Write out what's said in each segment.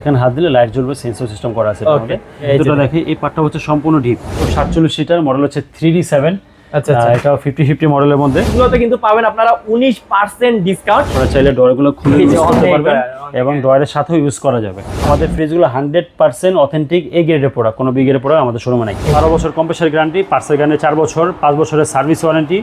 এখানে হাত দিলে লাইট জ্বলবে সেন্সর সিস্টেম করা আছে দুটো। দেখি এই পার্টটা হচ্ছে সম্পূর্ণ ডিপ সাতচল্লিশ সিটার মডেল হচ্ছে থ্রি ডি সেভেন আচ্ছা এটা ফিফটি ফিফটি মডেলের মধ্যে। এগুলোতে কিন্তু পাবেন আপনারা উনিশ পার্সেন্ট ডিসকাউন্ট আপনারা চাইলে ডয়ারগুলো খুলে ইউজ করতে পারবেন এবং ডয়ারের সাথেও ইউজ করা যাবে। আমাদের ফ্রিজগুলো হান্ড্রেড পার্সেন্ট অথেন্টিক এ গ্রেডের প্রোডাক্ট কোনো বি গ্রেডের প্রোডাক্ট আমাদের শোরুমে নাই। বারো বছর কম্প্রেসার গ্যারান্টি পার্সেল গ্যারান্টি চার বছর পাঁচ বছরের সার্ভিস ওয়ারেন্টি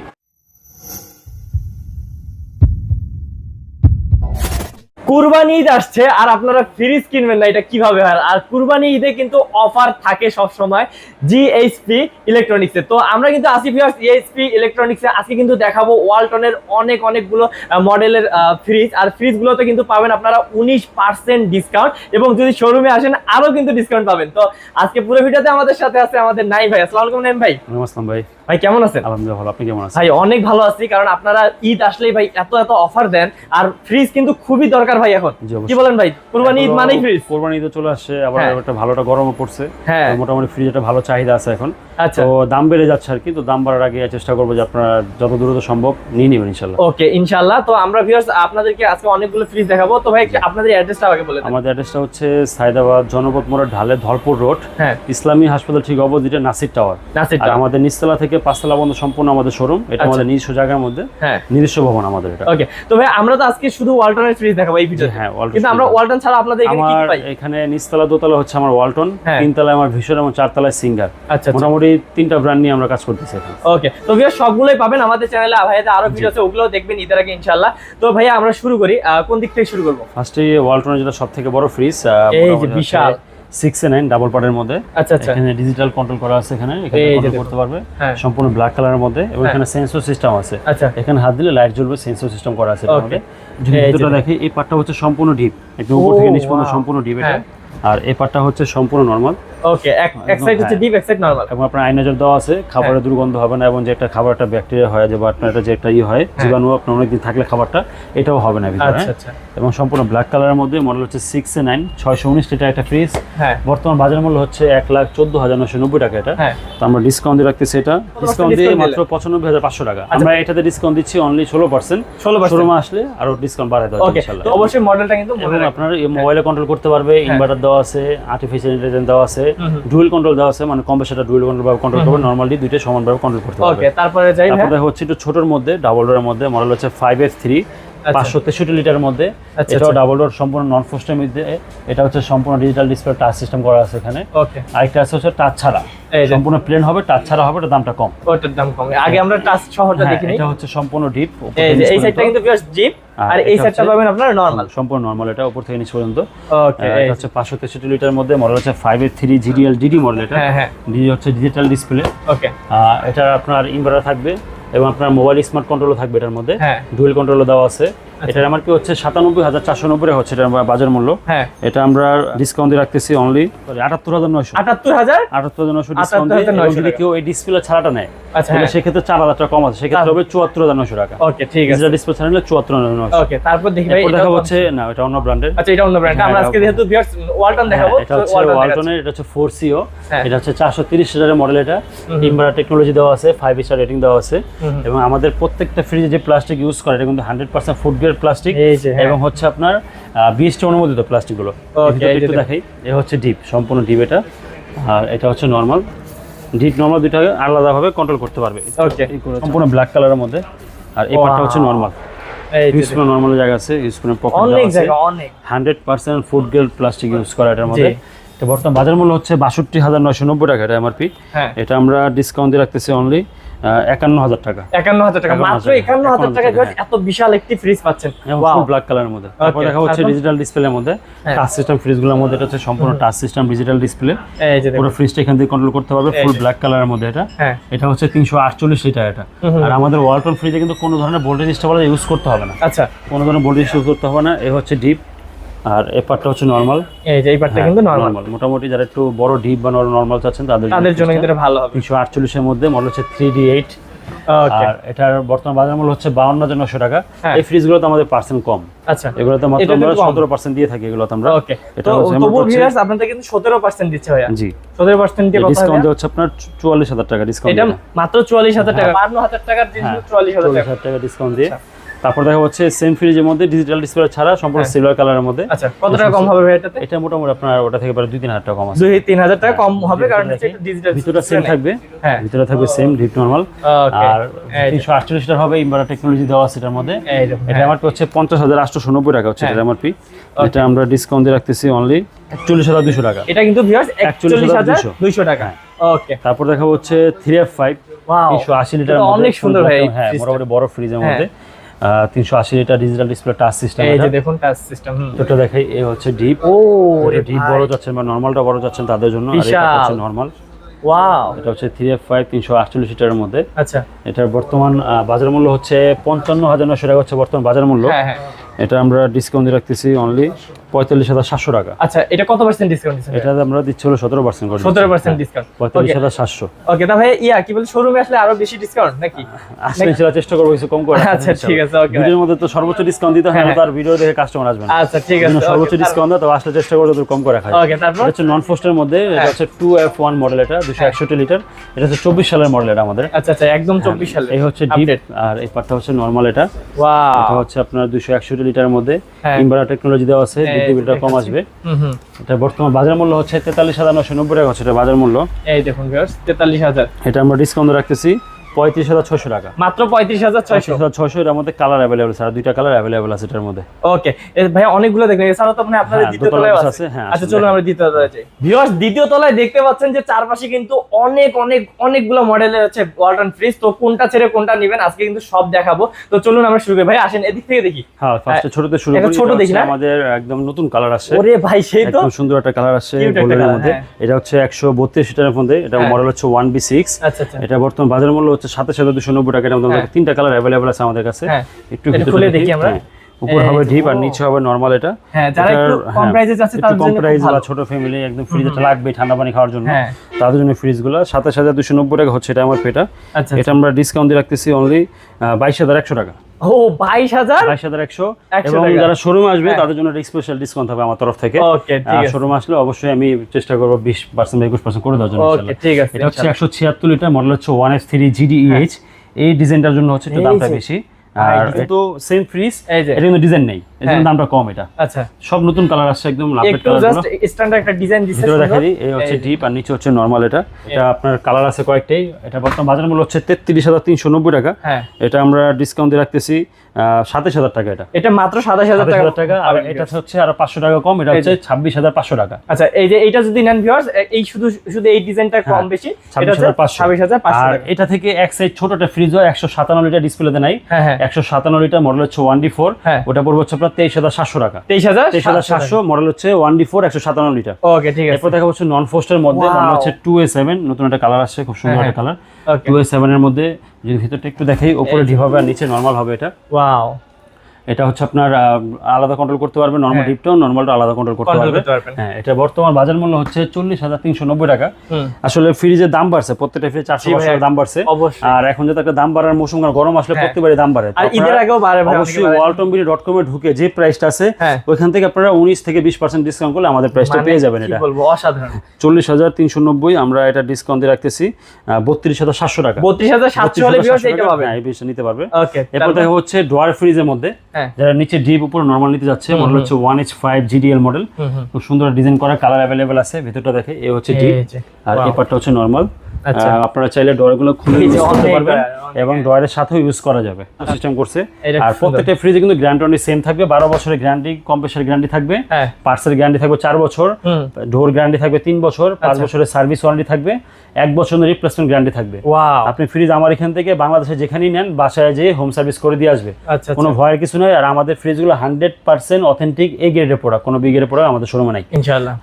কুরবানি ঈদ আসছে আর আপনারা ফ্রিজ কিনবেন না, এটা কীভাবে হয়? আর কুরবানি ঈদে কিন্তু অফার থাকে সব সময় জিএইচপি ইলেকট্রনিক্সে তো আমরা কিন্তু আসি ভিউয়ার্স জিএইচপি ইলেকট্রনিক্সে আজকে কিন্তু দেখাবো ওয়ালটনের অনেক অনেকগুলো মডেলের ফ্রিজ আর ফ্রিজগুলোতে কিন্তু পাবেন আপনারা উনিশ পার্সেন্ট ডিসকাউন্ট এবং যদি শোরুমে আসেন আরও কিন্তু ডিসকাউন্ট পাবেন। তো আজকে পুরো ভিডিওতে আমাদের সাথে আছে আমাদের নাই ভাই। আসসালামু আলাইকুম নাইম ভাই। নমস্কার ভাই। ভাই কেমন আছেন? আলহামদুলিল্লাহ ভালো আপনি কেমন আছেন? ভাই অনেক ভালো আছি কারণ আপনারা ঈদ আসলেই ভাই এত এত অফার দেন আর ফ্রিজ কিন্তু খুবই দরকার ভাই এখন। কি বলেন ভাই? কুরবানি ঈদ মানেই ফ্রিজ কোরবানি ঈদও চলে আসছে আবার হ্যাঁ। একটা ভালোটা গরমও পড়ছে। হ্যাঁ। তো মোটামুটি ফ্রিজ একটা ভালো চাহিদা আছে এখন। আচ্ছা। তো দাম বেড়ে যাচ্ছে আর কি তো দাম বাড়ার আগে চেষ্টা করব যে আপনারা যত দ্রুত সম্ভব নিয়ে নেবেন ইনশাল্লাহ ওকে ইনশাআল্লাহ। তো আমরা ভিউয়ার্স আপনাদেরকে আজকে অনেকগুলো ফ্রিজ দেখাবো। তো ভাই আপনাদের অ্যাড্রেসটা আগে বলে আমাদের অ্যাড্রেসটা হচ্ছে সাইদাবাদ জনপথ মোড়ের ঢালে ধলপুর রোড হ্যাঁ। ইসলামী হাসপাতাল ঠিক অপোজিটে নাসির টাওয়ার নাসির আর আমাদের নিচতলা থেকে পাঁচতলা পর্যন্ত সম্পূর্ণ আমাদের শোরুম এটা আচ্ছা। আমাদের নিজস্ব জায়গার মধ্যে। হ্যাঁ। নিজস্ব ভবন আমাদের এটা। ওকে তো ভাই আমরা তো আজকে শুধু ওয়ালটনের ফ্রিজ দেখাবো এই ভিডিওতে। হ্যাঁ ওয়ালটন কিন্তু আমরা ওয়ালটন ছাড়া আপনাদের এখানে কি পাই? এখানে নিচতলা দোতলা হচ্ছে আমার ওয়ালটন হ্যাঁ। তিনতলায় আমার ভীষণ এবং চারতলায় সিঙ্গার আচ্ছা আচ্ছা। মোটামুটি তিনটা ব্র্যান্ড নিয়ে আমরা কাজ করতেছি এখন। ওকে তো ভিউয়ার্স সবগুলোই পাবেন আমাদের চ্যানেলে ভাইয়াতে আরও ভিডিও আছে ওগুলো দেখবেন ঈদের আগে ইনশাআল্লাহ। তো ভাইয়া আমরা শুরু করি। কোন দিক থেকে শুরু করব? ফার্স্টে ওয়ালটনের যেটা সব থেকে বড় ফ্রিজ এই যে বিশাল। সিক্স এ নাইন ডাবল পার্টের মধ্যে। আচ্ছা আচ্ছা। এখানে ডিজিটাল কন্ট্রোল করা আছে এখানে। এখানে কন্ট্রোল করতে পারবে। হ্যাঁ। সম্পূর্ণ ব্ল্যাক কালারের মধ্যে এবং হ্যাঁ। এখানে সেন্সর সিস্টেম আছে। আচ্ছা। এখানে হাত দিলে লাইট জ্বলবে সেন্সর সিস্টেম করা আছে. যদি এই যে ভিতরটা দেখি এই পার্টটা হচ্ছে সম্পূর্ণ ডিপ একদম উপর থেকে নিচ পর্যন্ত সম্পূর্ণ ডিপ এটা। হ্যাঁ। আর এই পার্টটা হচ্ছে সম্পূর্ণ নর্মাল ওকে এক এক সাইড হচ্ছে হ্যাঁ। ডিপ এক সাইড নরমাল এবং আপনার দেওয়া আছে খাবারের দুর্গন্ধ হবে না এবং যে একটা ব্যাকটেরিয়া হয় যে বা আপনার এটা যে একটা ই হয় জীবাণু আপনার অনেকদিন থাকলে খাবারটা এটাও হবে না ভিতরে আচ্ছা হ্যাঁ? আচ্ছা। এবং সম্পূর্ণ ব্ল্যাক কালারের মধ্যে মডেল হচ্ছে সিক্স এ নাইন ছয়শো উনিশ লিটার একটা ফ্রিজ হ্যাঁ। বর্তমান বাজার মূল্য হচ্ছে এক লাখ চোদ্দ হাজার নশো নব্বই টাকা এটা। হ্যাঁ। তো আমরা ডিসকাউন্ট দিয়ে রাখতেছি এটা। ডিসকাউন্ট দিয়ে মাত্র পঁচানব্বই হাজার পাঁচশো টাকা। আচ্ছা। আমরা এটাতে ডিসকাউন্ট দিচ্ছি অনলি ষোলো পার্সেন্ট ষোলো পার্সেন্ট আসলে আরও ডিসকাউন্ট বাড়াই দেওয়া ইনশাল্লাহ অবশ্যই মডেলটা কিন্তু আপনার মোবাইলে কন্ট্রোল করতে পারবে ইনভার্টার দেওয়া আছে আর্টিফিশিয়াল ইন্টেলিজেন্স দেওয়া আছে। ডুয়েল কন্ট্রোল দেওয়া আছে মানে কম সেটা ডুয়েল কন্ট্রোল ভাবে কন্ট্রোল করবে নরমালি দুইটা সমানভাবে কন্ট্রোল করতে পারবে। ওকে তারপরে যাই তারপরে হচ্ছে একটু ছোটর মধ্যে ডাবল ডোরের মধ্যে মডেল হচ্ছে ফাইভ এফ থ্রি পাঁচশো তেষট্টি লিটারের মধ্যে। আচ্ছা, এটাও আচ্ছা। ডাবল ডোর সম্পূর্ণ নন ফোস্টের মধ্যে এটা হচ্ছে সম্পূর্ণ ডিজিটাল ডিসপ্লে টাচ সিস্টেম করা আছে এখানে। ওকে আরেকটা আছে হচ্ছে টাচ ছাড়া। এই যে। সম্পূর্ণ প্লেন হবে টাচ ছাড়া হবে দামটা কম। ওটার দাম কম। আগে আমরা টাচ শহরটা হ্যাঁ, দেখি এটা হচ্ছে সম্পূর্ণ ডিপ এই সাইডটা কিন্তু জাস্ট জিপ আর আর এই সাইডটা পাবেন আপনারা নরমাল সম্পূর্ণ নর্মাল এটা উপর থেকে নিচ পর্যন্ত। ওকে এটা হচ্ছে পাঁচশো তেষট্টি লিটার মধ্যে মডেল হচ্ছে এর থ্রি জিডিএল ডিডি মডেল এটা। হ্যাঁ হ্যাঁ। ডিডি হচ্ছে ডিজিটাল ডিসপ্লে ওকে এটা আপনার ইনভার্টার থাকবে। এবং আপনার মোবাইল স্মার্ট কন্ট্রোলও থাকবে এটার মধ্যে। হ্যাঁ। ডুয়েল কন্ট্রোলও দেওয়া আছে। এটার আমার কি হচ্ছে? সাতানব্বই হাজার চারশো নব্বই হচ্ছে এটার বাজার মূল্য। হ্যাঁ। এটা আমরা ডিসকাউন্ট দিয়ে রাখতেছি অনলি আটাত্তর হাজার নয়শো। আটাত্তর হাজার? আটাত্তর হাজার নয়শো ডিসকাউন্ট দিয়ে 78,900 এবং যদি কেউ এই ডিসপ্লে ছাড়াটা নেয় আচ্ছা হ্যাঁ। সেক্ষেত্রে চার হাজার টাকা কম আছে। সেক্ষেত্রে হবে চুয়াত্তর হাজার নয়শো টাকা। ওকে ঠিক আছে। ডিসপ্লে ছাড়া নিলে চুয়াত্তর হাজার নয়শো। ওকে তারপর দেখি ভাই এটা দেখা হচ্ছে না এটা অন্য ব্র্যান্ডের আচ্ছা এটা অন্য ব্র্যান্ড আমরা হ্যাঁ, আজকে যেহেতু ভিউয়ার্স ওয়ালটন দেখাবো এটা হচ্ছে ওয়ালটনের এটা হচ্ছে ফোর সিও হ্যাঁ। এটা হচ্ছে চারশো তিরিশ হাজারের মডেল এটা। টেকনোলজি দেওয়া আছে ফাইভ স্টার রেটিং দেওয়া আছে। এবং আমাদের প্রত্যেকটা ফ্রিজে যে প্লাস্টিক ইউজ করে এটা কিন্তু hundred percent food grade plastic হ্যাঁ। এবং হচ্ছে আপনার বিএসটি অনুমোদিত প্লাস্টিকগুলো। একটু দেখাই এ হচ্ছে ডিপ সম্পূর্ণ ডিপ এটা। আর এটা হচ্ছে নর্মাল ডিপ নর্মাল দুইটাকে আলাদাভাবে কন্ট্রোল করতে পারবে। সম্পূর্ণ ব্ল্যাক কালারের মধ্যে। আর এই পার্টটা হচ্ছে নর্মাল এই যে ইউজ করে নর্মাল জায়গা আছে ইউজ করে পকেট অনেক জায়গা অনেক। Hundred percent food grade plastic use করা এটার মধ্যে। তো বর্তমান বাজার মূল্য হচ্ছে বাষট্টি হাজার নয়শো নব্বই টাকা এটা এমআরপি হ্যাঁ। এটা আমরা ডিসকাউন্ট দিয়ে রাখতেছি অনলি একান্ন হাজার টাকা। একান্ন হাজার টাকা মাত্র একান্ন হাজার টাকা। টাকা, এত বিশাল একটি ফ্রিজ পাচ্ছেন। ব্ল্যাক কালারের মধ্যে। তারপর দেখা হচ্ছে ডিজিটাল ডিসপ্লের মধ্যে। টাচ সিস্টেম ফ্রিজগুলোর মধ্যে এটা হচ্ছে সম্পূর্ণ টাচ সিস্টেম ডিজিটাল ডিসপ্লে পুরো ফ্রিজটা এখান থেকে কন্ট্রোল করতে পারবে ফুল। ব্ল্যাক কালারের মধ্যে এটা। হ্যাঁ। এটা হচ্ছে তিনশো আটচল্লিশ লিটার এটা। আর আমাদের ওয়ালটন ফ্রিজে কিন্তু কোনো ধরনের ভোল্টেজ স্টেবলাইজার ইউজ করতে হবে না। আচ্ছা। কোনো ধরনের ভোল্টেজ ইউজ করতে হবে না। এ হচ্ছে ডিপ আর এ পার্টটা হচ্ছে নর্মাল এই যে এই পার্টটা কিন্তু নরমাল মোটামুটি যারা একটু বড় ডিপ বা নর্মাল চাচ্ছেন তাদের তাদের জন্য কিন্তু এটা ভালো হবে। তিনশো আটচল্লিশের মধ্যে মডেল হচ্ছে থ্রি ডি এইট ওকে আর এটার বর্তমান বাজার মূল্য হচ্ছে বাউন্ন হাজার নশো টাকা। হ্যাঁ। এই ফ্রিজগুলোতে আমাদের পার্সেন্ট কম। আচ্ছা। এগুলোতে মাত্র আমরা। সতেরো পার্সেন্ট দিয়ে থাকি এগুলোতে আমরা। ওকে এটা হচ্ছে হচ্ছে- ভিউয়ার্স আপনাদের কিন্তু সতেরো পার্সেন্ট দিচ্ছে ভাইয়া। জি। সতেরো পার্সেন্ট দিয়ে ডিসকাউন্ট হচ্ছে আপনার চুয়াল্লিশ হাজার টাকা ডিসকাউন্ট এটা মাত্র চুয়াল্লিশ হাজার টাকা। বান্ন হাজার টাকার জিনিস হ্যাঁ, চুয়াল্লিশ হাজার চল্লিশ টাকা। হাজার টাকা ডিসকাউন্ট দিয়ে। তারপর দেখা হচ্ছে সেম ফ্রিজের মধ্যে ডিজিটাল ডিসপ্লে ছাড়া সম্পূর্ণ হ্যাঁ। সিলভার কালারের মধ্যে। আচ্ছা কত টাকা কম হবে ভাই এটাতে? এটা মোটামুটি আপনার ওটা থেকে প্রায় দুই তিন হাজার টাকা কম আছে। দুই তিন হাজার টাকা কম হবে কারণ ডিজিটাল ভিতরটা সেম থাকবে। হ্যাঁ। ভিতরে থাকবে সেম ডিপ নর্মাল আর তিনশো আটচল্লিশ টাকা হবে ইনভার্টার টেকনোলজি দেওয়া আছে এটার মধ্যে। এটা আমার হচ্ছে পঞ্চাশ হাজার আটশো নব্বই টাকা হচ্ছে হ্যাঁ। এটা আমার পি এটা আমরা ডিসকাউন্ট দিয়ে রাখতেছি অনলি একচল্লিশ হাজার দুশো টাকা। এটা কিন্তু ভিউয়ার্স 41,200 41200 টাকা। ওকে তারপর দেখা হচ্ছে থ্রি এফ ফাইভ ওয়াও তিনশো আশি লিটার এটা অনেক সুন্দর ভাই হ্যাঁ। মোটামুটি বড় ফ্রিজের হ্যাঁ। মধ্যে। তিনশো আশি litre digital display touch system এই যে দেখুন টাচ সিস্টেম ছোটটা দেখাই এই হচ্ছে ডিপ ও ডিপ বড় যাচ্ছেন বা নর্মালটা বড় যাচ্ছেন তাদের জন্য আর এটা হচ্ছে নর্মাল ওয়াও এটা হচ্ছে থ্রি এফ ফাইভ তিনশো আটচল্লিশ লিটারের মধ্যে। আচ্ছা। এটার বর্তমান বাজার মূল্য হচ্ছে পঞ্চান্ন হাজার নশো টাকা হচ্ছে বর্তমান বাজার মূল্য। হ্যাঁ হ্যাঁ। এটা আমরা ডিসকাউন্ট দিয়ে রাখতেছি অনলি পঁয়তাল্লিশ হাজার সাতশো টাকা। আচ্ছা এটা কত পার্সেন্ট ডিসকাউন্ট এটা আমরা দিচ্ছি হলো সতেরো পার্সেন্ট করে সতেরো পার্সেন্ট ডিসকাউন্ট পঁয়তাল্লিশ হাজার সাতশো। ওকে তা ভাই ইয়া কি বল শোরুমে আসলে আরও বেশি ডিসকাউন্ট নাকি? আসলে ইনশাল্লাহ চেষ্টা করব কিছু কম করে আচ্ছা ঠিক আছে ওকে ভিডিওর মধ্যে তো সর্বোচ্চ ডিসকাউন্ট দিতে হয় না হ্যাঁ। তার ভিডিও দেখে কাস্টমার আসবে আচ্ছা ঠিক আছে সর্বোচ্চ ডিসকাউন্ট দেয় তো আসলে চেষ্টা করব কম করে রাখা ওকে তারপর? হচ্ছে নন ফোস্টের মধ্যে এটা হ্যাঁ। হচ্ছে টু এফ ওয়ান মডেল এটা দুশো একষট্টি লিটার এটা হচ্ছে চব্বিশ সালের মডেল এটা আমাদের। আচ্ছা আচ্ছা একদম 24 সালে এই হচ্ছে ডিপ আর এই পার্টটা হচ্ছে নর্মাল এটা। ওয়াও এটা হচ্ছে আপনার দুশো একষট্টি লিটারের মধ্যে। হ্যাঁ। ইনভার্টার টেকনোলজি দেওয়া আছে এই কম আসবে। এটা বর্তমান বাজার মূল্য হচ্ছে তেতাল্লিশ হাজার নশো নব্বই টাকা হচ্ছে বাজার মূল্য। এই দেখুন ভিউয়ার্স 43000 এটা আমরা ডিসকাউন্ট রাখতেছি। পঁয়ত্রিশ হাজার ছশো টাকা। মাত্র 35600 ছয়শো? হাজার ছয়শো এটার মধ্যে কালার অ্যাভেলেবল আছে দুইটা কালার অ্যাভেলেবল আছে এটার মধ্যে। ওকে ভাই অনেকগুলো তো মানে আপনাদের হ্যাঁ, দ্বিতীয় তলায় আছে। আছে, হ্যাঁ, আচ্ছা চলুন। আমরা দ্বিতীয় তলায় যাই। ভিউয়ার্স দ্বিতীয় তলায় দেখতে পাচ্ছেন যে চারপাশে কিন্তু অনেক অনেক অনেকগুলো মডেলের ওয়ালটন ফ্রিজ তো কোনটা ছেড়ে কোনটা নেবেন আজকে কিন্তু সব দেখাবো। তো চলুন আমরা শুরু করি। ভাই আসেন এদিক থেকে দেখি। হ্যাঁ ফার্স্টে ছোটতে শুরু করি। ছোট দেখি? আমাদের একদম নতুন কালার আসছে। ওরে ভাই সেই তো। একদম সুন্দর একটা কালার গোল্ডেনের colour, মধ্যে। হ্যাঁ। এটা হচ্ছে একশো বত্রিশ লিটারের মধ্যে। এটা হ্যাঁ। মডেল হচ্ছে ওয়ান বি সিক্স আচ্ছা আচ্ছা। এটা বর্তমান বাজার মূল্য হচ্ছে সাতাশ হাজার দুশো নব্বই টাকা হ্যাঁ। তিনটা কালার অ্যাভেলেবল আছে আমাদের কাছে হ্যাঁ। একটু খুলে দেখি, দেখি আমরা। হ্যাঁ। উপর হবে ডিপ আর নিচে হবে নর্মাল এটা। হ্যাঁ, যারা একটু কম হ্যাঁ, এ চাচ্ছে তাদের কম জন্য খুব প্রাইস বা ছোট ফ্যামিলি একদম ফ্রিজটা লাগবে ঠান্ডা পানি খাওয়ার জন্য। হ্যাঁ। তাদের জন্য ফ্রিজগুলো সাতাশ হাজার দুশো নব্বই টাকা হচ্ছে এটা আমার পেটা আচ্ছা এটা আমরা ডিসকাউন্ট দিয়ে রাখতেছি অনলি বাইশ হাজার একশো টাকা। ও বাইশ হাজার? বাইশ হাজার একশো। 100 এবং যারা শোরুমে আসবে হ্যাঁ। তাদের জন্য একটা স্পেশাল ডিসকাউন্ট হবে আমার তরফ থেকে। ওকে ঠিক আছে। শোরুমে আসলে অবশ্যই আমি চেষ্টা করব বিশ পার্সেন্ট একুশ পার্সেন্ট করে দেওয়ার জন্য ওকে ঠিক আছে এটা হচ্ছে একশো ছিয়াত্তর লিটার মডেল হচ্ছে ওয়ান এস থ্রি জিডিইএইচ এই ডিজাইনটার জন্য হচ্ছে একটু দামটা বেশি। আর তো সেম ফ্রিজ এই যে। এটা কোনো ডিজাইন নেই এর জন্য হ্যাঁ। দামটা কম এটা। আচ্ছা। সব নতুন কালার আসছে একদম কালার জাস্ট স্ট্যান্ডার্ড একটা ডিজাইন ভিতরে দেখা এই হচ্ছে ডিপ আর নিচে হচ্ছে নর্মাল এটা। এটা আপনার কালার আছে কয়েকটাই। এটা বর্তমান বাজার মূল্য হচ্ছে তেত্রিশ হাজার তিনশো নব্বই টাকা। হ্যাঁ। এটা আমরা ডিসকাউন্ট দিয়ে রাখতেছি সাতাশ হাজার টাকা এটা। এটা মাত্র সাতাশ হাজার সাতাশ টাকা টাকা আর এটা হচ্ছে আরও পাঁচশো টাকা কম এটা হচ্ছে ছাব্বিশ হাজার পাঁচশো টাকা। আচ্ছা এই যে এইটা যদি নেন ভিউয়ার্স এই শুধু শুধু এই ডিজাইনটা কম হ্যাঁ, বেশি এটা হচ্ছে হাজার পাঁচশো। ছাব্বিশ হাজার পাঁচশো আর টাকা। এটা থেকে এক সাইড ছোট ফ্রিজ হয় একশো সাতান্ন লিটার ডিসপ্লেতে নাই। হ্যাঁ হ্যাঁ। একশো সাতান্ন লিটার মডেল হচ্ছে ওয়ান ডি ফোর হ্যাঁ। ওটা পড়বে হচ্ছে আপনার তেইশ হাজার সাতশো টাকা। তেইশ হাজার তেইশ হাজার সাতশো মডেল হচ্ছে ওয়ান ডি ফোর একশো সাতান্ন লিটার। ওকে ঠিক আছে। এরপর দেখা হচ্ছে নন ফোস্টের মধ্যে মডেল হচ্ছে টু এ সেভেন নতুন একটা কালার আসছে খুব সুন্দর হ্যাঁ, একটা কালার টু এ সেভেনের মধ্যে যদি ভিতরটা একটু দেখাই ওপরে ডিপ হবে আর নিচে নর্মাল হবে এটা। ওয়াও এটা হচ্ছে আপনার আলাদা কন্ট্রোল করতে পারবে নর্মাল হ্যাঁ। ডিপটাও নর্মালটা আলাদা কন্ট্রোল করতে পারবে। পারবেন। হ্যাঁ এটা বর্তমান বাজার মূল্য হচ্ছে চল্লিশ হাজার তিনশো নব্বই টাকা। আসলে ফ্রিজের দাম বাড়ছে প্রত্যেকটা ফ্রিজ চারশো পাঁচশো দাম বাড়ছে। আর এখন যেহেতু একটা দাম বাড়ার মৌসুম গরম আসলে হ্যাঁ। প্রত্যেকবারই দাম বাড়ে। ঈদের আগেও বাড়ে অবশ্যই ওয়ালটনবিডি ডট কমে ঢুকে যে প্রাইসটা আছে হ্যাঁ। ওইখান থেকে আপনারা উনিশ থেকে বিশ পার্সেন্ট ডিসকাউন্ট করলে আমাদের প্রাইসটা মানে পেয়ে যাবেন এটা। বলব অসাধারণ। চল্লিশ হাজার তিনশো নব্বই আমরা এটা ডিসকাউন্ট দিয়ে রাখতেছি বত্রিশ হাজার সাতশো টাকা। বত্রিশ হাজার সাতশো হলে ভিউয়ার্স 32,700 টাকা, পাবে হ্যাঁ, এই পিসটা নিতে পারবে। ওকে এরপর দেখা হচ্ছে ডোয়ার ফ্রিজের মধ্যে। হ্যাঁ যারা নিচে ডিপ উপরে নর্মাল নিতে যাচ্ছে মডেল হচ্ছে one H five GDL model খুব সুন্দর ডিজাইন করা কালার অ্যাভেলেবেল আছে ভেতরটা দেখে এ হচ্ছে ডিপ আর। এই পার্টটা হচ্ছে নর্মাল। আপনারা চাইলে খুলে ইউজ করতে পারবেন এবং সাথেও ইউজ করা যাবে। সিস্টেম করছে। আর প্রত্যেকটা ফ্রিজে কিন্তু গ্যারান্টি সেম থাকবে। বারো বছরের গ্যারান্টি কম্প্রেসার গ্যারান্টি থাকবে। হ্যাঁ। পার্সেল গ্যারান্টি থাকবে চার বছর। ডোর গ্যারান্টি থাকবে তিন বছর। পাঁচ আচ্ছা। বছরের সার্ভিস ওয়ারেন্টি থাকবে। এক বছরের রিপ্লেসমেন্ট গ্যারান্টি থাকবে। আপনি ফ্রিজ আমার এখান থেকে বাংলাদেশে যেখানেই নেন বাসায় যেয়ে হোম সার্ভিস করে দিয়ে আসবে। আচ্ছা কোনো ভয়ের কিছু নয় আর আমাদের ফ্রিজগুলো হান্ড্রেড পার্সেন্ট অথেন্টিক এ গ্রেডের প্রোডাক্ট কোনো বি গ্রেডের প্রোডাক্ট আমাদের শোরুমে নাই।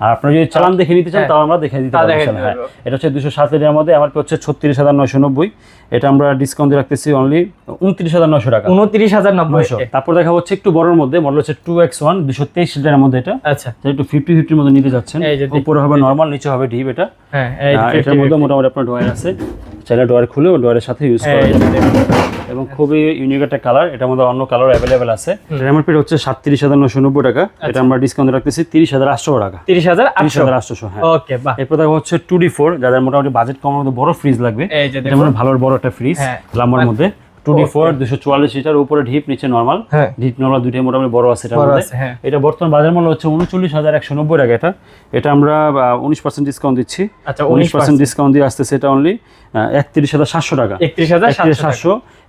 আর আপনারা যদি চালান দেখে নিতে চান হ্যাঁ। তাও আমরা দেখে দিতে পারব ইনশাল্লাহ, দিতে হ্যাঁ। এটা হচ্ছে দুশো সাত লিটারের মধ্যে আমার হচ্ছে ছত্রিশ হাজার নয়শো নব্বই। এটা আমরা ডিসকাউন্ট রাখতেছি অনলি উনত্রিশ হাজার নয়শো টাকা। উনত্রিশ হাজার নব্বই নয়শো। তারপর দেখা হচ্ছে একটু বড়র মধ্যে মডেল হচ্ছে টু এক্স ওয়ান দুশো তেইশ লিটারের মধ্যে এটা। আচ্ছা। একটু ফিফটি ফিফটির মধ্যে নিতে যাচ্ছেন। উপরে হবে নর্মাল নিচে হবে ডিপ এটা। হ্যাঁ এটার মধ্যে মোটামুটি আপনার ডোয়ার আছে। চাইলে ডোয়ার খুলে ডোয়ারের সাথে ইউজ করা যাবে এবং খুবই ইউনিক একটা কালার এটার মধ্যে অন্য কালার অ্যাভেলেবেল আছে। র্যামের পেট হচ্ছে সাতত্রিশ হাজার নশো নব্বই টাকা। আচ্ছা। এটা আমরা ডিসকাউন্ট রাখতেছি তিরিশ হাজার আটশো টাকা। তিরিশ হাজার তিরিশ আটশো হাজার আটশোশো হ্যাঁ। ওকে বাহ। এরপর দেখা হচ্ছে টু ডি ফোর যাদের মোটামুটি বাজেট কমার মধ্যে বড় ফ্রিজ লাগবে। এটা মানে ভালো বড় একটা ফ্রিজ হ্যাঁ। লাম্বার মধ্যে। লিটার উপরে ঢিপ নিচে নর্মাল হ্যাঁ। ঢিপ নর্মাল দুইটাই মোটামুটি বড় আছে এটার বড় মধ্যে। আছে, হ্যাঁ। এটা বর্তমান বাজার মূল্য হচ্ছে উনচল্লিশ হাজার একশো নব্বই টাকা এটা। এটা আমরা উনিশ পার্সেন্ট ডিসকাউন্ট দিচ্ছি। আচ্ছা ডিসকাউন্ট দিয়ে আসতেছে এটা অনলি টাকা।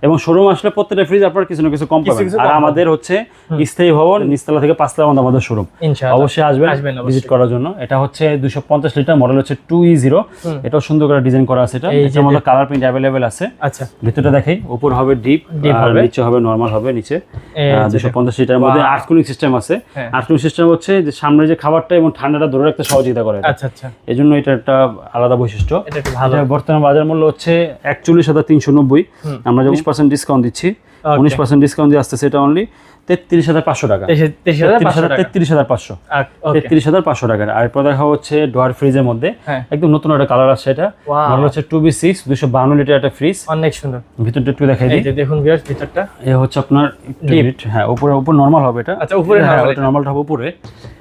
এবং শোরুম আসলে প্রত্যেকটা ফ্রিজ আপনার কিছু না কিছু কম পাবেন আর আমাদের হচ্ছে স্থায়ী ভবন নিচতলা থেকে পাঁচতলা মধ্যে আমাদের শোরুম অবশ্যই আসবেন ভিজিট করার জন্য। এটা হচ্ছে দুশো পঞ্চাশ লিটার মডেল হচ্ছে টু ই জিরো এটাও সুন্দর করে ডিজাইন করা আছে এটা। মধ্যে কালার প্রিন্ট অ্যাভেলেবেল আছে। আচ্ছা। ভিতরটা দেখাই উপর হবে ডিপ Deep আর হবে। নিচে হবে নরমাল হবে নিচে। দুশো পঞ্চাশ লিটার মধ্যে আর্থকুলিং কুলিং সিস্টেম আছে। আর্থকুলিং কুলিং সিস্টেম হচ্ছে যে সামনে যে খাবারটা এবং ঠান্ডাটা ধরে রাখতে সহযোগিতা করে আচ্ছা আচ্ছা। এই জন্য এটা একটা আলাদা বৈশিষ্ট্য। এটা একটু ভালো। বর্তমান বাজার মূল্য হচ্ছে একচল্লিশ হাজার তিনশো নব্বই। আমরা যে উনিশ পার্সেন্ট ডিসকাউন্ট দিচ্ছি. উনিশ পার্সেন্ট ডিসকাউন্ট দিয়ে আসতেছে এটা অনলি তেত্রিশ হাজার পাঁচশো টাকা। তেত্রিশ হাজার পাঁচশো। তেত্রিশ হাজার পাঁচশো টাকার আর এরপর দেখা হচ্ছে ডোয়ার ফ্রিজের মধ্যে। হ্যাঁ। একদম নতুন একটা কালার আছে এটা. মডেল হচ্ছে টু বি সিক্স দুশো বান্ন লিটার একটা ফ্রিজ। অনেক সুন্দর। ভিতরটা একটু দেখাই দিই। দেখুন ভিতরটা। এ হচ্ছে আপনার হ্যাঁ উপরে উপর নর্মাল হবে এটা। আচ্ছা, উপরে হ্যাঁ নর্মালটা হবে উপরে।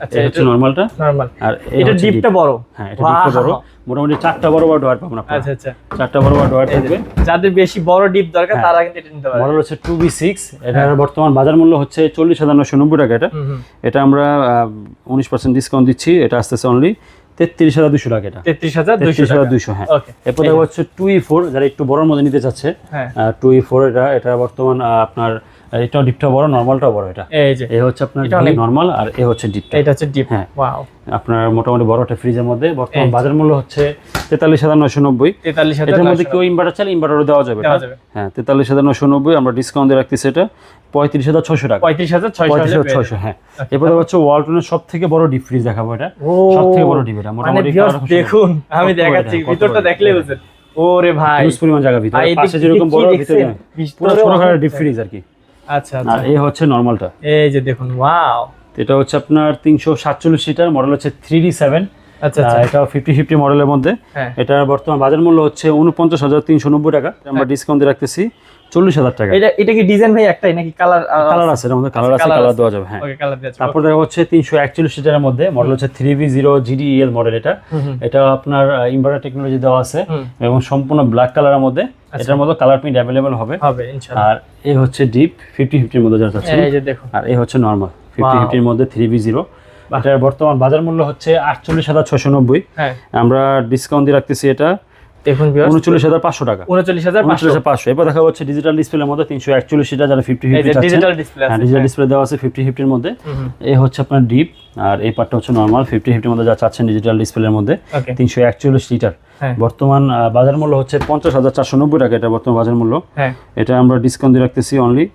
আচ্ছা এটা হচ্ছে নর্মালটা নরমাল আর এটা ডিপটা বড়। হ্যাঁ এটা ডিপটা বড়. মোটামুটি চারটা বড় বড় ডোয়ার পাবেন আপনারা। আচ্ছা আচ্ছা। চারটা বড় বড় ডোয়ার থাকবে। যাদের বেশি বড় ডিপ দরকার হ্যাঁ। তারা কিন্তু এটা নিতে পারে মডেল হচ্ছে টু বি সিক্স এটার বর্তমান বাজার মূল্য হচ্ছে চল্লিশ হাজার নশো নব্বই টাকা এটা। এটা আমরা উনিশ পার্সেন্ট ডিসকাউন্ট দিচ্ছি এটা আসতেছে অনলি তেত্রিশ হাজার দুশো টাকা এটা। তেত্রিশ হাজার তেত্রিশ হাজার দুইশো হ্যাঁ। ওকে এরপর দেখা হচ্ছে টু ই ফোর যারা একটু বড়র মধ্যে নিতে চাচ্ছে হ্যাঁ। টু ই ফোর এটা এটা বর্তমান আপনার এটাও ডিপটা বড় নর্মালটাও বড় এটা। এই যে এ হচ্ছে আপনার অনেক- আর এ হচ্ছে ডিপটা এটা হচ্ছে ডিপ হ্যাঁ। ওয়াও আপনার মোটামুটি বড় একটা ফ্রিজের মধ্যে বর্তমান বাজার মূল্য হচ্ছে তেতাল্লিশ হাজার নয়শো নব্বই। তেতাল্লিশ এটার মধ্যে কেউ ইনভার্টার চাইলে ইনভার্টারও দেওয়া যাবে। হ্যাঁ তেতাল্লিশ হাজার নয়শো নব্বই আমরা ডিসকাউন্ট দিয়ে রাখতেছি এটা পঁয়ত্রিশ হাজার ছশো টাকা। পঁয়ত্রিশ হাজার ছয়শো পঁয়ত্রিশ হাজার ছয়শো হ্যাঁ। এরপরে হচ্ছে ওয়ালটনের সব থেকে বড় ডিপ ফ্রিজ দেখাবো এটা। সব থেকে বড় ডিপ এটা মানে মোটামুটি দেখুন আমি দেখাচ্ছি ভিতরটা দেখলে। বুঝেন। ওরে ভাই। পরিমাণ জায়গা ভিতরে পাশে যেরকম বড় ভিতরে পুরো ছোটখাটো ডিপ ফ্রিজ আর কি। আচ্ছা আর আচ্ছা এই হচ্ছে নর্মালটা এই যে দেখুন ওয়াও এটা হচ্ছে আপনার তিনশো সাতচল্লিশ লিটার মডেল হচ্ছে থ্রি ডি সেভেন আচ্ছা আচ্ছা। এটা ফিফটি ফিফটি মডেলের মধ্যে। হ্যাঁ। এটার বর্তমান বাজার মূল্য হচ্ছে উনপঞ্চাশ হাজার তিনশো নব্বই টাকা। আমরা ডিসকাউন্ট দিয়ে রাখতেছি। চল্লিশ হাজার টাকা। এটা এটা কি ডিজাইন ভাই একটাই নাকি কালার কালার আছে এর মধ্যে কালার আছে কালার দেওয়া যাবে হ্যাঁ। তারপর দেখা হচ্ছে তিনশো একচল্লিশ লিটারের মধ্যে মডেল হচ্ছে three V zero GDL model এটা। এটা আপনার ইনভার্টার টেকনোলজি দেওয়া আছে এবং সম্পূর্ণ ব্ল্যাক কালারের মধ্যে এটার মধ্যে কালার প্রিন্ট অ্যাভেলেবেল হবে। আর এই হচ্ছে ডিপ ফিফটি ফিফটির মধ্যে যারা দেখুন। আর এই হচ্ছে নর্মাল ফিফটি ফিফটির মধ্যে থ্রি ভি জিরো এটার বর্তমান বাজার মূল্য হচ্ছে আটচল্লিশ হাজার ছশো নব্বই। হ্যাঁ। আমরা ডিসকাউন্ট দিয়ে রাখতেছি এটা। দেখুন উনচল্লিশ হাজার পাঁচশো টাকা। উনচল্লিশ হাজার পাঁচশো। উনচল্লিশ হাজার পাঁচশো। এবার দেখা হচ্ছে ডিজিটাল ডিসপ্লের মধ্যে তিনশো একচল্লিশ লিটার যারা ফিফটি ফিফটি ডিজিটাল ডিসপ্লে হ্যাঁ ডিজিটাল ডিসপ্লে দেওয়া আছে ফিফটি ফিফটির মধ্যে। এই হচ্ছে আপনার ডিপ আর এই পার্টটা হচ্ছে নর্মাল ফিফটি ফিফটির মধ্যে যা চাচ্ছেন ডিজিটাল ডিসপ্লের মধ্যে তিনশো একচল্লিশ লিটার হ্যাঁ। বর্তমান বাজার মূল্য হচ্ছে পঞ্চাশ হাজার চারশো নব্বই টাকা। এটা বর্তমান বাজার মূল্য। হ্যাঁ। এটা আমরা ডিসকাউন্ট দিয়ে রাখতেছি অনলি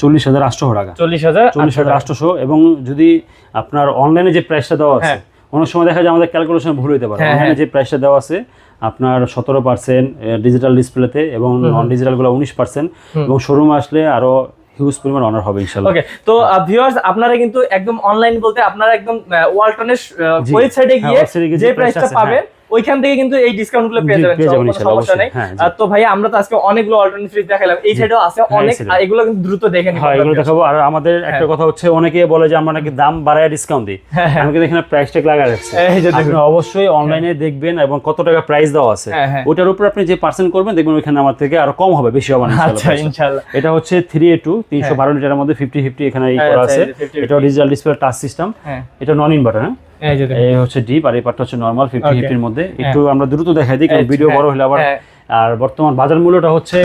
চল্লিশ হাজার আটশো টাকা। চল্লিশ হাজার চল্লিশ হাজার আটশোশো এবং যদি আপনার অনলাইনে যে প্রাইসটা দেওয়া আছে হ্যাঁ। অনেক সময় দেখা যায় আমাদের ক্যালকুলেশন ভুল হইতে পারে। এখানে হ্যাঁ। যে প্রাইসটা দেওয়া আছে আপনার সতেরো পার্সেন্ট ডিজিটাল ডিসপ্লেতে এবং নন ডিজিটালগুলো উনিশ পার্সেন্ট এবং শোরুমে আসলে আরও হিউজ পরিমাণ অনার হবে ইনশাল্লাহ। ওকে তো ভিউয়ার্স আপনারা কিন্তু একদম অনলাইন বলতে আপনারা একদম ওয়ালটনের ওয়েবসাইটে হ্যাঁ, গিয়ে যে প্রাইসটা পাবেন ওইখান থেকে কিন্তু এই ডিসকাউন্টগুলো পেয়ে যাবেন কোনো সমস্যা অবশ্যই। নেই। হ্যাঁ, আর তো ভাই আমরা তো আজকে অনেকগুলো অল্টারনেটিভ দেখালাম এই সাইডেও আছে অনেক। আর এগুলো কিন্তু দ্রুত দেখে নিন হ্যাঁ এগুলো দেখাবো। আর আমাদের একটা কথা হচ্ছে অনেকে বলে যে আমরা নাকি দাম বাড়ায় ডিসকাউন্ট দিই। হ্যাঁ, হ্যাঁ। আমি কিন্তু এখানে প্রাইস ট্যাগ লাগা রাখছি। আপনি অবশ্যই অনলাইনে দেখবেন এবং কত টাকা প্রাইস দেওয়া আছে। হ্যাঁ, হ্যাঁ। ওটার উপর আপনি যে পার্সেন্ট করবেন দেখবেন ওইখানে আমার থেকে আরও কম হবে বেশি হবে না ইনশাআল্লাহ আচ্ছা ইনশাআল্লাহ। এটা হচ্ছে থ্রি এ টু তিনশো বারো লিটারের মধ্যে ফিফটি ফিফটি এখানে ই হ্যাঁ, করা আচ্ছা, আছে। এই যে 50-50 এটা ডিজিটাল ডিসপ্লে টাচ সিস্টেম হ্যাঁ। এটা নন ইনভার্টার হ্যাঁ? এই হচ্ছে ডিপ আর এই পার্টটা হচ্ছে নর্মাল ফিফটি ফিফটির মধ্যে। একটু আমরা দ্রুত দেখাই দিই কারণ ভিডিও হ্যাঁ, বড় হলে আবার। হ্যাঁ। আর বর্তমান বাজার মূল্যটা হচ্ছে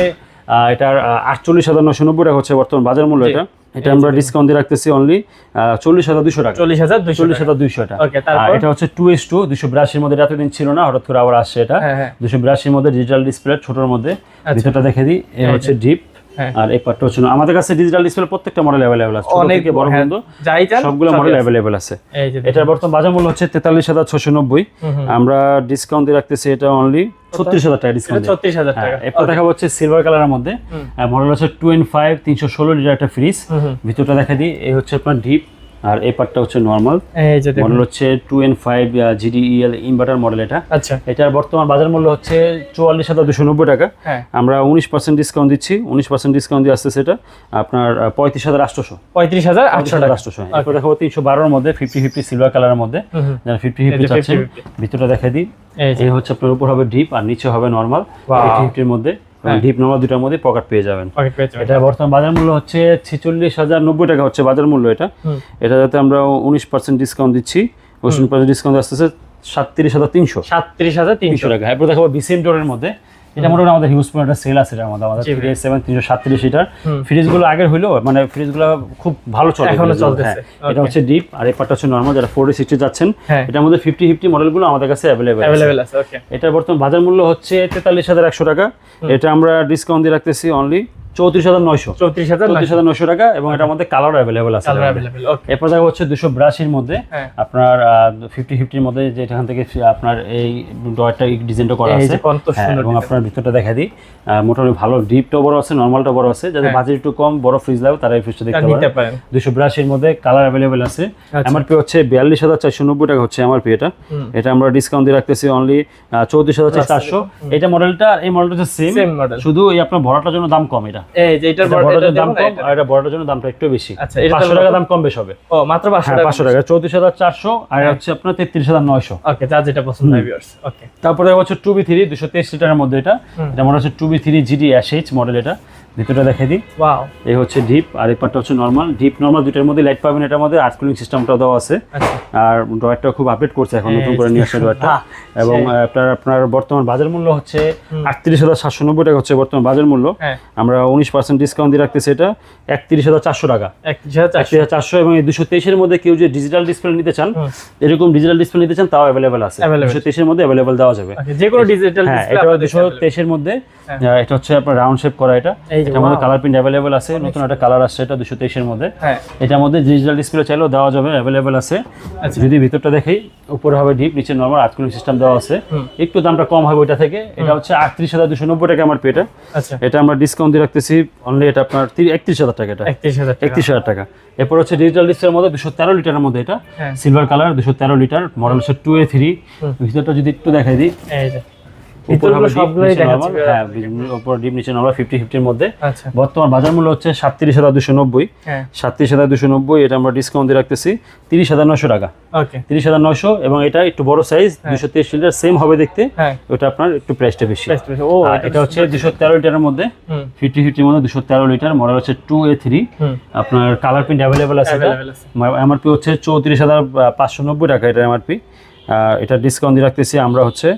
এটার আটচল্লিশ হাজার নশো নব্বই টাকা হচ্ছে বর্তমান বাজার মূল্য এটা। এটা আমরা ডিসকাউন্ট দিয়ে রাখতেছি অনলি চল্লিশ হাজার দুশো টাকা। চল্লিশ হাজার চল্লিশ হাজার দুইশো টাকা। এটা হচ্ছে টু এস টু দুশো বিরাশির মধ্যে এতদিন ছিল না হঠাৎ করে আবার আসছে এটা। হ্যাঁ হ্যাঁ। দুশো বিরাশির মধ্যে ডিজিটাল ডিসপ্লে ছোটোর মধ্যে। আচ্ছা। ভিতরটা দেখে দিই এ হচ্ছে ডিপ হ্যাঁ। আর এই পার্টটা হচ্ছে। আমাদের কাছে ডিজিটাল ডিসপ্লে প্রত্যেকটা মডেল अवेलेबल আছে। অনেক বড় বন্ধু যাই চান সবগুলো মডেল अवेलेबल আছে। এটার বর্তমান বাজার মূল্য হচ্ছে তেতাল্লিশ হাজার ছশো নব্বই। হুম, হুম। আমরা ডিসকাউন্ট দিয়ে রাখতেছি এটা অনলি ছত্রিশ হাজার টাকা ডিসকাউন্ট ছত্রিশ হাজার টাকা। এরপর দেখা হচ্ছে সিলভার কালারের মধ্যে। মডেল হচ্ছে টু এন ফাইভ তিনশো ষোলো লিটার একটা ফ্রিজ। ভিতরটা দেখা দিই এই হচ্ছে আপনার ডিপ আর এই পার্টটা হচ্ছে নর্মাল মডেল হচ্ছে two N five GDL inverter model এটা। আচ্ছা। এটার বর্তমান বাজার মূল্য হচ্ছে চুয়াল্লিশ হাজার দুশো নব্বই টাকা। হ্যাঁ। আমরা উনিশ পার্সেন্ট ডিসকাউন্ট দিচ্ছি। উনিশ পার্সেন্ট ডিসকাউন্ট দিয়ে আসছে সেটা আপনার পঁয়ত্রিশ হাজার আটশোশো। পঁয়ত্রিশ হাজার আটশো আটশোশো এরপর দেখাবো তিনশো বারোর মধ্যে ফিফটি ফিফটি সিলভার কালারের মধ্যে। যারা ফিফটি ফিফটি চাচ্ছেন 50-50 ভিতরটা দেখা দিই। এই হচ্ছে আপনার উপর হবে ডিপ আর নিচে হবে নর্মাল. ফিফটি ফিফটির মধ্যে। হ্যাঁ। ডিপ নর্মাল দুটার মধ্যে পকেট পেয়ে যাবেন। এটা বর্তমান বাজার মূল্য হচ্ছে ছেচল্লিশ হাজার নব্বই টাকা হচ্ছে বাজার মূল্য এটা। এটা যাতে আমরা উনিশ পার্সেন্ট ডিসকাউন্ট দিচ্ছি উনিশ পার্সেন্ট ডিসকাউন্ট আসতেছে সাতত্রিশ হাজার তিনশো। সাতত্রিশ হাজার তিনশো। তিনশো টাকা। এরপর দেখাবো বিসিএম ডোরের মধ্যে। এটা মোটামুটি আমাদের হিউজ একটা সেল আছে এটার মধ্যে আমাদের ফ্রিজ। সেভেন তিনশো সাতত্রিশ লিটার ফ্রিজগুলো আগের হইল মানে ফ্রিজগুলো খুব ভালো চলে এখনও চলতেছে। হ্যাঁ। এটা হচ্ছে ডিপ আর এই পার্টটা হচ্ছে নর্মাল যারা ফোর্টি সিক্সটি যাচ্ছেন হ্যাঁ। এটার মধ্যে ফিফটি ফিফটি মডেলগুলো আমাদের কাছে অ্যাভেলেবেল অ্যাভেলেবেল আছে ওকে এটার বর্তমান বাজার মূল্য হচ্ছে তেতাল্লিশ হাজার একশো টাকা। এটা আমরা ডিসকাউন্ট দিয়ে রাখতেছি অনলি চৌত্রিশ হাজার নয়শো। চৌত্রিশ হাজার চৌত্রিশ হাজার নয়শো টাকা এবং এটার মধ্যে কালার অ্যাভেলেবেল আছে আমাদের। অ্যাভেলেবেল ওকে এরপর দেখা হচ্ছে দুশো বিরাশির মধ্যে। হ্যাঁ। আপনার ফিফটি ফিফটির মধ্যে যেখান থেকে আপনার এই ডয়ারটা ডিজাইনটা করা আছে যে কত হ্যাঁ, সুন্দর এবং আপনার ভিতরটা দেখা দিই। মোটামুটি ভালো ডিপটাও বড় আছে নর্মালটা বড় আছে। যাদের হ্যাঁ। বাজেট একটু কম বড় ফ্রিজ লাগবে তারা এই ফ্রিজটা দেখতে নিতে পারেন। পারেন। দুশো বিরাশির মধ্যে কালার অ্যাভেলেবেল আছে। আচ্ছা। এমআরপি হচ্ছে বিয়াল্লিশ হাজার চারশো নব্বই টাকা হচ্ছে এমআরপি এটা। এটা আমরা ডিসকাউন্ট দিয়ে রাখতেছি অনলি চৌত্রিশ হাজার চারশো। এটা মডেলটা এই মডেলটা হচ্ছে সেম শুধু এই আপনার ভরাটার জন্য দাম কম এটা। এই যে এটার বড়টার দাম কম আর এটা বড়টার জন্য দামটা একটু বেশি। আচ্ছা, টাকা দাম কম বেশ হবে। ও মাত্র পাঁচশো হ্যাঁ টাকা। আর হচ্ছে আপনার তেত্রিশ হাজার নয়শো। ওকে যা যেটা পছন্দ হয় ভিউয়ার্স ওকে। তারপরে হচ্ছে টু বি থ্রি দুশো তেইশ লিটারের মধ্যে এটা। যেমন এটা মনে হচ্ছে টু বি থ্রি জিডি অ্যাশেজ মডেল এটা। ভিতরটা দেখে দিই। ওয়াও। এই হচ্ছে ডিপ আর এই পার্টটা হচ্ছে নর্মাল। ডিপ নর্মাল দুইটার মধ্যে লাইট পাবেন এটার মধ্যে আর্ট কুলিং সিস্টেমটাও দেওয়া আছে। আচ্ছা। আর ড্রয়ারটা খুব আপডেট করছে এখন নতুন করে নিয়ে আসছে ড্রয়ারটা। এবং আপনার আপনার বর্তমান বাজার মূল্য হচ্ছে। আটত্রিশ হাজার সাতশো নব্বই টাকা হচ্ছে বর্তমান বাজার মূল্য। হ্যাঁ। আমরা উনিশ পার্সেন্ট ডিসকাউন্ট দিয়ে রাখতেছি এটা একত্রিশ হাজার চারশো টাকা। একত্রিশ হাজার চারশো। এবং দুশো তেইশের মধ্যে কেউ যে ডিজিটাল ডিসপ্লে নিতে চান এরকম ডিজিটাল ডিসপ্লে নিতে চান তাও অ্যাভেলেবেল আছে। দুশো তেইশের মধ্যে অ্যাভেলেবেল দেওয়া যাবে। যে কোনো ডিজিটাল হ্যাঁ ডিসপ্লে এটা দুশো তেইশের মধ্যে হ্যাঁ। এটা হচ্ছে আপনার রাউন্ড শেপ করা এটা। এটার মধ্যে কালার প্রিন্ট অ্যাভেলেবেল আছে নতুন একটা কালার আসছে এটা দুশো তেইশের মধ্যে। হ্যাঁ। এটার মধ্যে ডিজিটাল ডিসপ্লে চাইলেও দেওয়া যাবে অ্যাভেলেবেল আছে। আচ্ছা। যদি ভিতরটা দেখি উপরে হবে ডিপ নিচে নর্মাল আটকুলিং সিস্টেম দেওয়া আছে। একটু দামটা কম হবে ওইটা থেকে। এটা হচ্ছে আটত্রিশ হাজার দুশো নব্বই টাকা আমার পেটা। আচ্ছা। এটা আমরা ডিসকাউন্ট দিয়ে রাখতেছি অনলি এটা আপনার একত্রিশ হাজার টাকা এটা। একত্রিশ হাজার টাকা। এরপর হচ্ছে ডিজিটাল ডিসপ্লের মধ্যে দুশো তেরো লিটারের মধ্যে এটা। হ্যাঁ। সিলভার কালার দুশো তেরো লিটার মডেল হচ্ছে টু এ থ্রি ভিতরটা যদি একটু দেখাই দিই। বর্তমান বাজার মূল্য হচ্ছে সাতত্রিশ হাজার দুশো নব্বই। হ্যাঁ। সাতত্রিশ হাজার দুশো নব্বই এটা আমরা ডিসকাউন্ট দিয়ে রাখতেছি। তিরিশ হাজার নশো টাকা। তিরিশ হাজার নশো এবং এটা একটু বড় সাইজ দুশো তেইশ লিটার সেম হবে দেখতে। হ্যাঁ। ওটা আপনার একটু প্রাইসটা বেশি। বেস্ট বেস্ট ও আর এটা হচ্ছে দুশো তেরো লিটারের মধ্যে। ফিফটি ফিফটির মধ্যে দুশো তেরো লিটার মডেল হচ্ছে টু এ থ্রি আপনার কালার প্রিন্ট অ্যাভেলেবেল আছে এটা। অ্যাভেলেবল আছে। এমআরপি হচ্ছে চৌত্রিশ হাজার পাঁচশো নব্বই টাকা এটা এমআরপি এটা ডিসকাউন্ট দিয়ে রাখতেছি আমরা হচ্ছে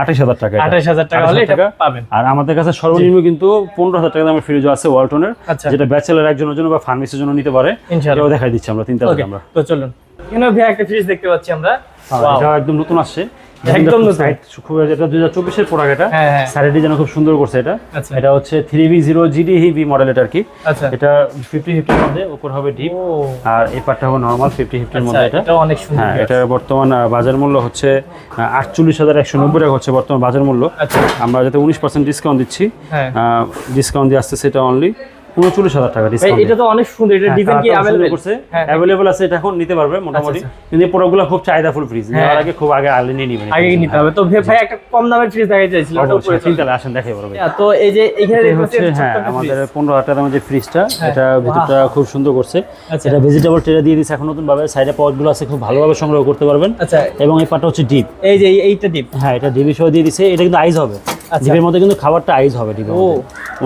আঠাশ হাজার টাকা আঠাশ হাজার টাকা হলে এটা। পাবেন। আর আমাদের কাছে সর্বনিম্ন কিন্তু পনেরো হাজার টাকা দামের ফ্রিজ আছে ওয়ালটনের আচ্ছা। যেটা ব্যাচেলার একজনের জন্য বা ফার্মেসির জন্য নিতে পারে। ইনশাআল্লাহ। এটাও দেখাই দিচ্ছি আমরা তিনটা আমরা। তো চলুন। ভাই একটা ফ্রিজ দেখতে পাচ্ছি আমরা। Wow. এটা একদম নতুন আসছে। একদম। খুব এটা দুই হাজার চব্বিশের প্রোডাক্ট এটা। হ্যাঁ হ্যাঁ। ডিজাইন খুব সুন্দর করছে এটা। আচ্ছা। এটা হচ্ছে থ্রি ভি জিরো মডেল এটা আর কি। আচ্ছা। এটা ফিফটি ফিফটির মধ্যে উপর হবে ডিপ আর এই পার্টটা হবে নর্মাল ফিফটি ফিফটির আচ্ছা মধ্যে এটা। এটা অনেক সুন্দর। হ্যাঁ এটা বর্তমান বাজার মূল্য হচ্ছে আটচল্লিশ হাজার একশো নব্বই টাকা হচ্ছে বর্তমান বাজার মূল্য। আচ্ছা। আমরা যাতে উনিশ পার্সেন্ট ডিসকাউন্ট দিচ্ছি হ্যাঁ। ডিসকাউন্ট দিয়ে আসতেছে সেটা অনলি উনচল্লিশ হাজার টাকা ডিসকাউন্ট এটা তো অনেক সুন্দর এটা ডিজাইন কি করছে। হ্যাঁ। অ্যাভেলেবল আছে এটা এখন নিতে পারবে মোটামুটি। আচ্ছা, কিন্তু এই প্রোডাক্টগুলো খুব চাহিদাফুল ফ্রিজ হ্যাঁ। নেওয়ার আগে খুব আগে আগে নিয়ে নিবেন আগে নিতে হবে। তো ভাই একটা কম দামের ফ্রিজ দেখাই ওটা উপরে আসেন দেখাই। তো এই যে এখানে হচ্ছে হ্যাঁ আমাদের fridge। পনেরো হাজার টাকা দামের যে ফ্রিজটা হ্যাঁ, এটা ভিতরটা খুব সুন্দর করছে। আচ্ছা। এটা ভেজিটেবল ট্রে দিয়ে দিচ্ছে এখন নতুন ভাবে সাইডে পটগুলো আছে খুব ভালোভাবে সংগ্রহ করতে পারবেন। আচ্ছা। এবং এই পাটটা হচ্ছে ডিপ এই যে এইটা ডিপ হ্যাঁ এটা ডিবি সহ দিয়ে দিছে। এটা কিন্তু আইস হবে। আচ্ছা। ডিপের মধ্যে কিন্তু খাবারটা আইস হবে ডিপের ও।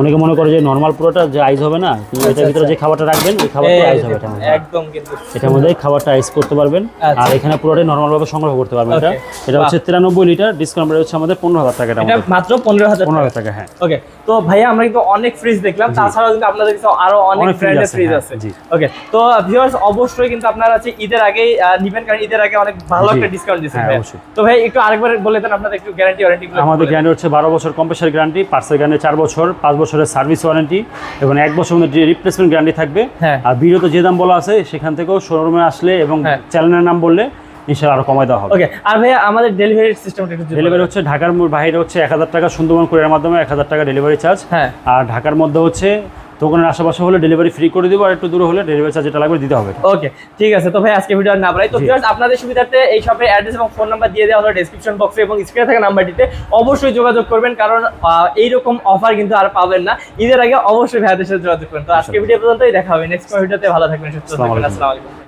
অনেকে মনে করে যে নর্মাল পুরোটা যে আইস হবে না কিন্তু এটার ভিতরে যে খাবারটা রাখবেন ওই খাবারটা আইস হবে মধ্যে। একদম কিন্তু এটার মধ্যে খাবারটা আইস করতে পারবেন। আচ্ছা। আর এখানে পুরোটাই নর্মাল ভাবে সংগ্রহ করতে পারবেন এটা। এটা হচ্ছে তিরানব্বই লিটার ডিসকাউন্ট হচ্ছে আমাদের পনেরো হাজার টাকা এটা এটা মাত্র পনেরো হাজার পনেরো হাজার টাকা হ্যাঁ। ওকে তো ভাইয়া আমরা কিন্তু অনেক ফ্রিজ দেখলাম। তাছাড়াও কিন্তু আপনাদের কাছে আরও অনেক ব্র্যান্ডের ফ্রিজ হ্যাঁ, আছে। ওকে তো ভিউয়ার্স অবশ্যই কিন্তু আপনারা আছে ঈদের আগে নিবেন কারণ ঈদের আগে অনেক ভালো একটা ডিসকাউন্ট দিচ্ছেন হ্যাঁ। তো ভাই একটু আরেকবার বলে দেন আপনাদের একটু গ্যারান্টি ওয়ারেন্টি আমাদের গ্যারান্টি হচ্ছে বারো বছর কম্প্রেসার গ্যারান্টি পার্সেল গ্যারান্টি চার বছর পাঁচ বছরের সার্ভিস ওয়ারেন্টি এবং এক বছর রিপ্লেসমেন্ট গ্যারান্টি থাকবে। হ্যাঁ। আর বিরত যে দাম বলা আছে সেখান থেকেও শোরুমে আসলে এবং। চ্যানেলের নাম বললে ইনশাল্লাহ আরও কমায় দেওয়া হবে। ওকে আর ভাইয়া আমাদের ডেলিভারি সিস্টেমটা একটু ডেলিভারি হচ্ছে ঢাকার বাইরে হচ্ছে এক হাজার টাকা সুন্দরবন কুরিয়ার মাধ্যমে এক হাজার টাকা ডেলিভারি চার্জ হ্যাঁ। আর ঢাকার মধ্যে হচ্ছে দোকানের আশেপাশে হলে ডেলিভারি ফ্রি করে দিব আর একটু দূরে হলে ডেলিভারি চার্জ যেটা লাগবে দিতে হবে। ওকে ঠিক আছে। তো ভাই আজকে ভিডিও আর না বাড়াই। তো। ভিউয়ার্স আপনাদের সুবিধার্থে এই শপের অ্যাড্রেস এবং ফোন নাম্বার দিয়ে দেওয়া হলো ডেসক্রিপশন বক্সে এবং স্ক্রিনে থাকা নাম্বারটিতে অবশ্যই যোগাযোগ করবেন কারণ আহ, এইরকম অফার কিন্তু আর পাবেন না। ঈদের আগে অবশ্যই ভাইয়াদের সাথে যোগাযোগ করবেন তো আজকে ভিডিও পর্যন্তই। দেখা হবে নেক্সট ভিডিওতে ভালো থাকবেন সুস্থ থাকবেন। আসসালামু আলাইকুম।